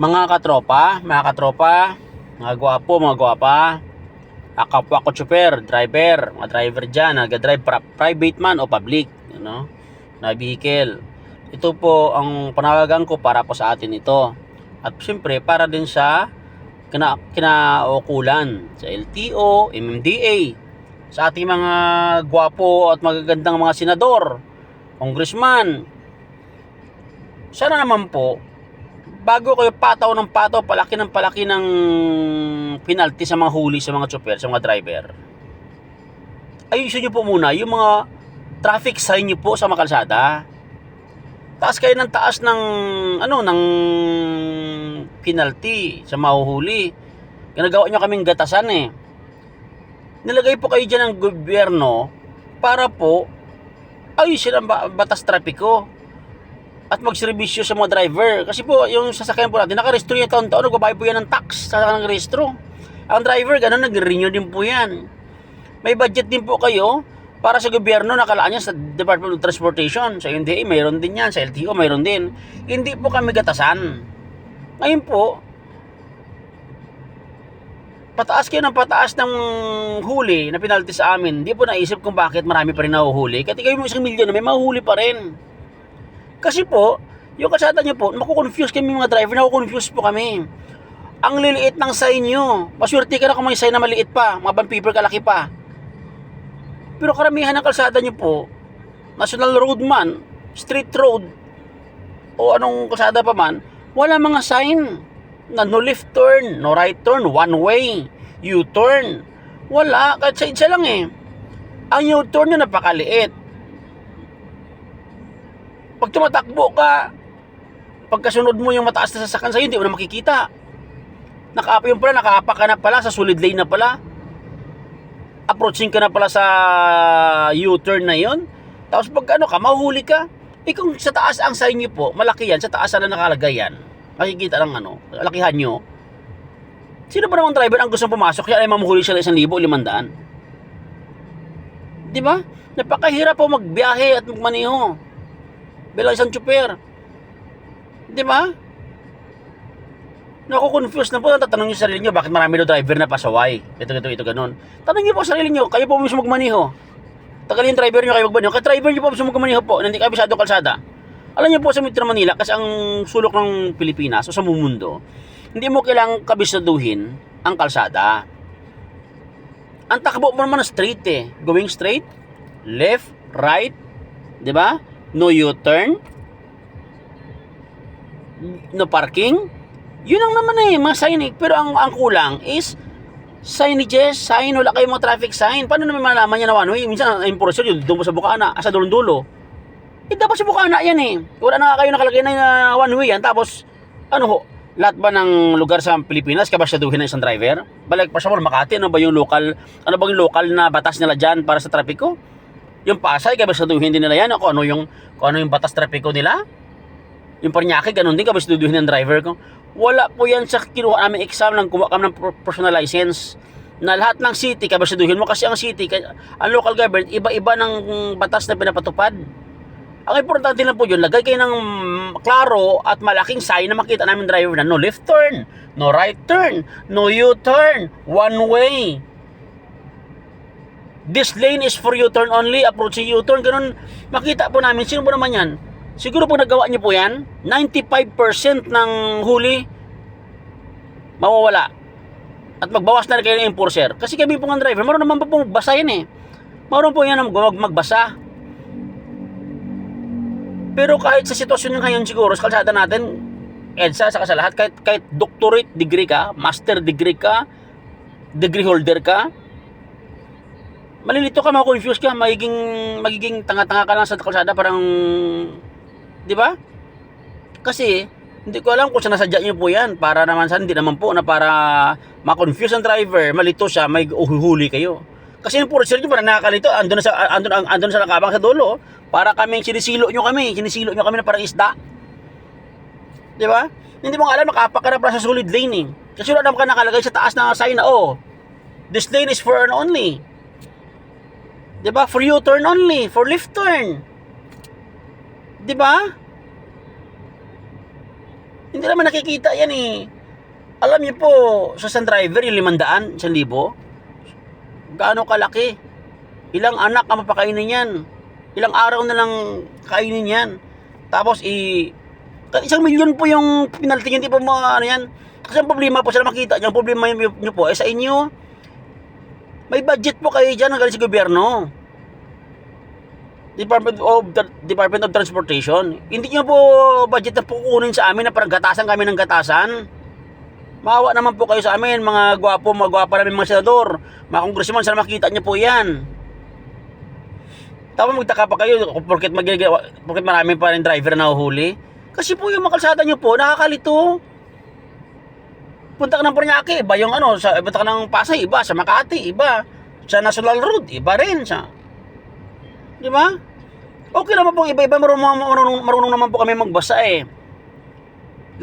Mga katropa, mga katropa, mga gwapo, mga gwapa, ah, kapwa ko chopper, driver, mga driver dyan, nag-drive private man o public, you know, na vehicle. Ito po ang panawagan ko para po sa atin ito. At siyempre, para din sa kina, kinaukulan sa LTO, MMDA, sa ating mga gwapo at magagandang mga senador, congressman. Sana naman po, bago kayo pataw ng pataw, palaki ng palaki ng penalty sa mga huli sa mga chopper, sa mga driver. Ayusin nyo po muna yung mga traffic sign nyo po sa mga kalsada. Taas kayo ng taas ng ano ng penalty sa mahuhuli. Ginagawa nyo kaming gatasan eh. Nilagay po kayo dyan ng gobyerno para po ayusin ang ba- batas trapiko at magserbisyo sa mga driver. Kasi po, yung sasakyan po natin, nakarestro yan taon-taon, nagbabayad po yan ng tax sa ng restro. Ang driver, ganun, nag-renew din po yan. May budget din po kayo para sa gobyerno, nakalaan yan sa Department of Transportation. Sa NDA, mayroon din yan. Sa LTO, mayroon din. Hindi po kami gatasan. Ngayon po, pataas kayo ng pataas ng huli na penalty sa amin. Hindi po naisip kung bakit marami pa rin nahuhuli. Kahit kayo mo isang milyon na may mahuhuli pa rin. Kasi po, yung kasada nyo po, makukonfuse kami mga driver, nakukonfuse po kami. Ang liliit ng sign nyo. Paswerte ka na kung may sign na maliit pa, mga band paper kalaki pa. Pero karamihan ng kalsada nyo po, national road man, street road, o anong kalsada pa man, wala mga sign na no left turn, no right turn, one way, U-turn. Wala, kahit sa isa lang eh. Ang U-turn nyo napakaliit. Pag tumatakbo ka, pagkasunod mo yung mataas na sasakyan sa'yo, hindi mo na makikita. Nakaapa yung pala, nakaapa ka na pala, sa solid lane na pala. Approaching ka na pala sa U-turn na yon. Tapos pag ano ka, mahuli ka. Eh kung sa taas ang sign nyo po, malaki yan, sa taas na nakalagay yan. Makikita lang ano, lakihan nyo. Sino ba namang driver ang gusto pumasok kaya ay mamuhuli siya ng isang libo, limandaan? Di ba? Napakahirap po magbiyahe at magmaniho bilang isang tsuper. Di ba? Naku-confuse na po. Tatanong niyo sa sarili niyo, bakit marami daw driver na pasaway? Ito, ito, ito, ganun. Tanong niyo po sa sarili niyo, kayo po mismo magmaniho. Tagal yung driver niyo kayo magmaniho. Kaya driver niyo po mismo magmaniho po, hindi kayo bisado kalsada. Alam niyo po sa Metro Manila, kasi ang sulok ng Pilipinas o sa mundo, hindi mo kailangang kabisaduhin ang kalsada. Ang takbo mo naman straight eh. Going straight, left, right, di ba? No U-turn, no parking. Yun ang naman eh, mga sign eh. Pero ang, ang kulang is signages, sign, wala kayong mga traffic sign. Paano naman malaman niya na one way? Minsan, ang impormasyon yun, doon sa Bukana, ah, sa dulong-dulo. Eh, dapat sa Bukana yan eh. Wala na kayo nakalagay na one way yan. Tapos, ano ho, lahat ba ng lugar sa Pilipinas kabasyaduhin ng isang driver? Balik pa sa Makati, ano ba yung local, ano ba yung local na batas nila dyan para sa trapiko? Yung Pasay, kabasyaduhin din nila yan. Kung ano yung, kung ano yung batas trapiko nila? Yung Paranaque, ganun din kabasyaduhin ng driver ko. Wala po yan sa kinuha namin exam ng kumuha kami ng personal license na lahat ng city kabasyaduhin mo kasi ang city, ang local government, iba-iba ng batas na pinapatupad. Ang importante lang po yun, lagay kayo ng klaro at malaking sign na makita namin driver na no left turn, no right turn, no U-turn, one way. This lane is for U-turn only, approach U-turn, ganun. Makita po namin, sino po naman yan? Siguro po nagawa niyo po yan, 95% ng huli, mawawala. At magbawas na rin kayo ng enforcer. Kasi kami po ng driver, marunong naman po po magbasa yan eh. Marunong po yan mag magbasa. Pero kahit sa sitwasyon ng ngayon siguro sa kalsada natin, EDSA saka sa lahat, kahit, kahit doctorate degree ka, master degree ka, degree holder ka, malilito ka, makukonfuse ka, magiging, magiging tanga-tanga ka lang sa kalsada parang, di ba? Kasi, hindi ko alam kung sinasadya niyo po yan para naman sa hindi naman po na para ma-confuse ang driver, malito siya, may uhuhuli kayo. Kasi yung puro sir parang nakakalito, andun na sa, andun, andun na sa nakabang sa dulo, para kaming sinisilo nyo kami, sinisilo nyo kami na parang isda. Di ba? Hindi mo alam, nakapak ka na pala sa solid lane eh. Kasi wala naman ka nakalagay sa taas na sign na, oh, this lane is for an only. Di ba? For U-turn only, for left turn. Di ba? Hindi naman nakikita yan eh. Alam niyo po, sa isang driver, yung limandaan, isang libo, gaano kalaki? Ilang anak ang mapakainin yan? Ilang araw na lang kainin yan? Tapos, i... isang milyon po yung penalty yun, di po mga ano yan. Kasi ang problema po, sila makita ang problema niyo po, eh sa inyo, may budget po kayo dyan ng galing sa gobyerno. Department of Department of Transportation. Hindi niyo po budget na pukunin sa amin na parang gatasan kami ng gatasan. Maawa naman po kayo sa amin, mga gwapo, mga gwapa namin mga senador, mga congressman, sana makita niyo po yan. Tapos magtaka pa kayo porket, magigagawa, porket marami pa rin driver na nahuhuli. Kasi po yung makalsada niyo po, nakakalito. Punta ka ng Paranaque, iba yung ano, sa, punta ka ng Pasay, iba, sa Makati, iba. Sa National Road, iba rin. Sa, di ba? Okay naman po, iba-iba, marunong, marunong, marunong naman po kami magbasa eh.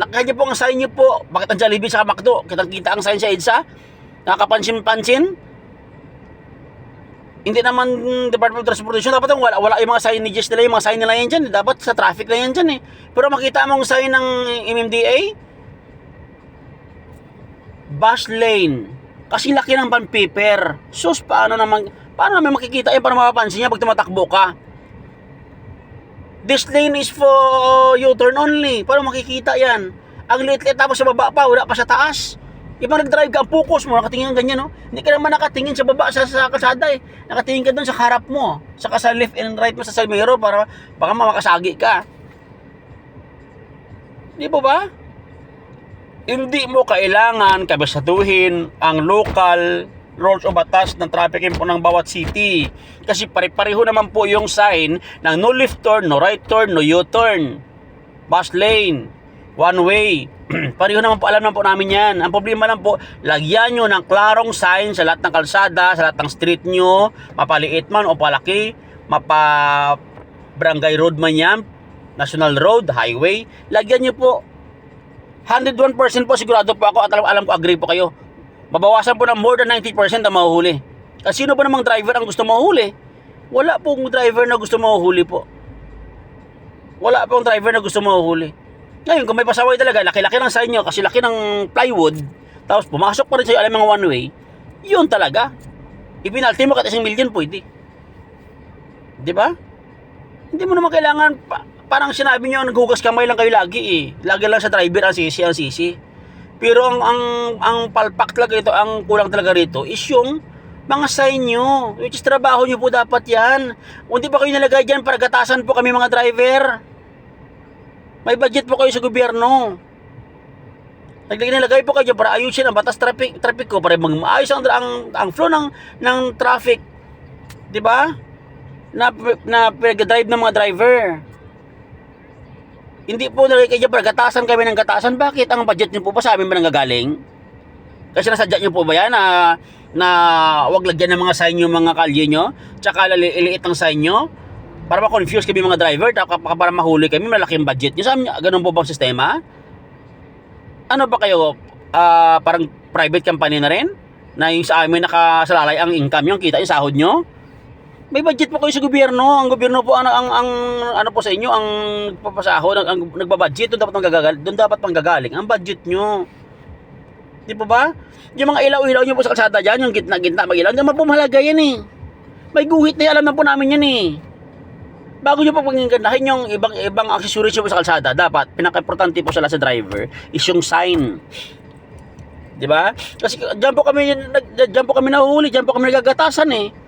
Lakahan niyo po ang sign niyo po. Bakit ang Jollibee sa McDo? Kitang-kita ang sign sa EDSA? Nakakapansin-pansin? Hindi naman Department of Transportation dapat wala, wala yung mga signages nila, yung mga sign nila yan dyan. Dapat sa traffic na yan dyan eh. Pero makita mo ang sign ng MMDA, bus lane. Kasi laki ng van paper. Sus, paano naman, paano naman makikita yan para mapapansin niya pag tumatakbo ka? This lane is for U-turn only. Paano makikita yan? Ang liit-liit tapos sa baba pa, wala pa sa taas. Ibang nag-drive ka, focus mo, nakatingin ka ganyan, no? Hindi ka naman nakatingin sa baba, sa, sa kalsada, eh. Nakatingin ka doon sa harap mo. Saka sa left and right mo sa mirror para baka makasagi ka. Di po ba? Hindi mo kailangan kabisatuhin ang local rules o batas ng traffic info ng bawat city. Kasi pare-pareho naman po yung sign ng no left turn, no right turn, no U-turn. Bus lane, one way. Pareho naman po, alam naman po namin yan. Ang problema lang po, lagyan nyo ng klarong sign sa lahat ng kalsada, sa lahat ng street nyo, mapaliit man o palaki, mapa barangay road man yan, national road, highway, lagyan nyo po 101% po sigurado po ako at alam, alam ko agree po kayo. Mabawasan po ng more than 90% ang mahuhuli. Kasi sino ba namang driver ang gusto mahuhuli? Wala pong driver na gusto mahuhuli po. Wala pong driver na gusto mahuhuli. Ngayon, kung may pasaway talaga, laki-laki ng sign nyo kasi laki ng plywood, tapos pumasok pa rin sa'yo alam mga one way, yun talaga. Ipinalti mo kahit isang milyon, pwede. Di ba? Hindi mo naman kailangan, pa, parang sinabi nyo, naghugas kamay lang kayo lagi eh. Lagi lang sa driver ang sisi, ang sisi. Pero ang, ang, ang palpak talaga ito, ang kulang talaga rito, is yung mga sign nyo. Which is trabaho nyo po dapat yan. Kung di pa kayo nalagay dyan, para gatasan po kami mga driver. May budget po kayo sa gobyerno. Naglagay nilagay po kayo para ayusin ang batas traffic, traffic ko para mag maayos ang, ang, ang flow ng, ng traffic. Di ba? Na, na pinag-drive ng mga driver. Hindi po dyan para gatasan kami ng gatasan. Bakit? Ang budget niyo po ba sa amin ba nanggagaling? Kasi nasadya niyo po ba yan na, na wag lagyan ng mga sign yung mga kalye nyo? Tsaka lali- iliit ang sign nyo? Para ma-confuse kami mga driver, para mahuli kami, malaking budget nyo. Sa amin, ganun po bang sistema? Ano ba kayo? ah, parang private company na rin? Na yung sa amin nakasalalay ang income yung kita yung sahod nyo? May budget po kayo sa gobyerno. Ang gobyerno po ang, ang, ang ano po sa inyo, ang papasahod, ang, ang nagbabudget, doon dapat manggagaling, doon dapat panggagaling ang budget nyo. Di po ba? Yung mga ilaw-ilaw nyo po sa kalsada dyan, yung gitna-gitna mag-ilaw, naman po mahalaga yan eh. May guhit na yan, alam na po namin yan eh. Bago nyo po paggandahin yung ibang ibang accessories nyo po sa kalsada, dapat pinaka-importante po sa sa driver is yung sign. 'Di ba? Kasi diyan po kami nag diyan po kami nahuhuli, diyan po kami nagagatasan eh.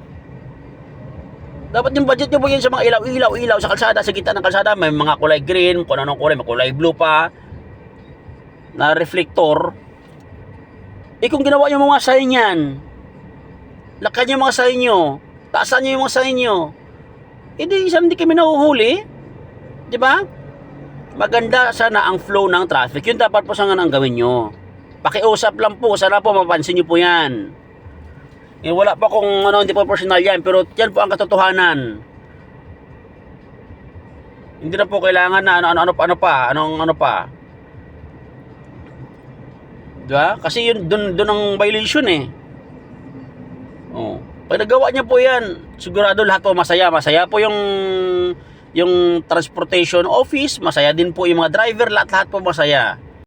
Dapat yung budget nyo yun sa mga ilaw-ilaw, ilaw sa kalsada, sa gitna ng kalsada, may mga kulay green, kung anong kulay, may kulay blue pa, na reflector. Eh kung ginawa yung mga sign yan, lakan yung mga sign nyo, taasan nyo yung mga sign nyo, hindi isa hindi kami nahuhuli. Di ba? Maganda sana ang flow ng traffic. Yun dapat po sana ang gawin nyo. Pakiusap lang po. Sana po mapansin nyo po yan. Eh, wala pa kung ano, hindi po personal yan. Pero yan po ang katotohanan. Hindi na po kailangan na ano, ano, ano, ano pa. Anong ano pa. Di ba? Kasi yun, dun, dun ang violation eh. Oh. Pag nagawa niya po yan, sigurado lahat po masaya. Masaya po yung yung transportation office, masaya din po yung mga driver, lahat-lahat po masaya.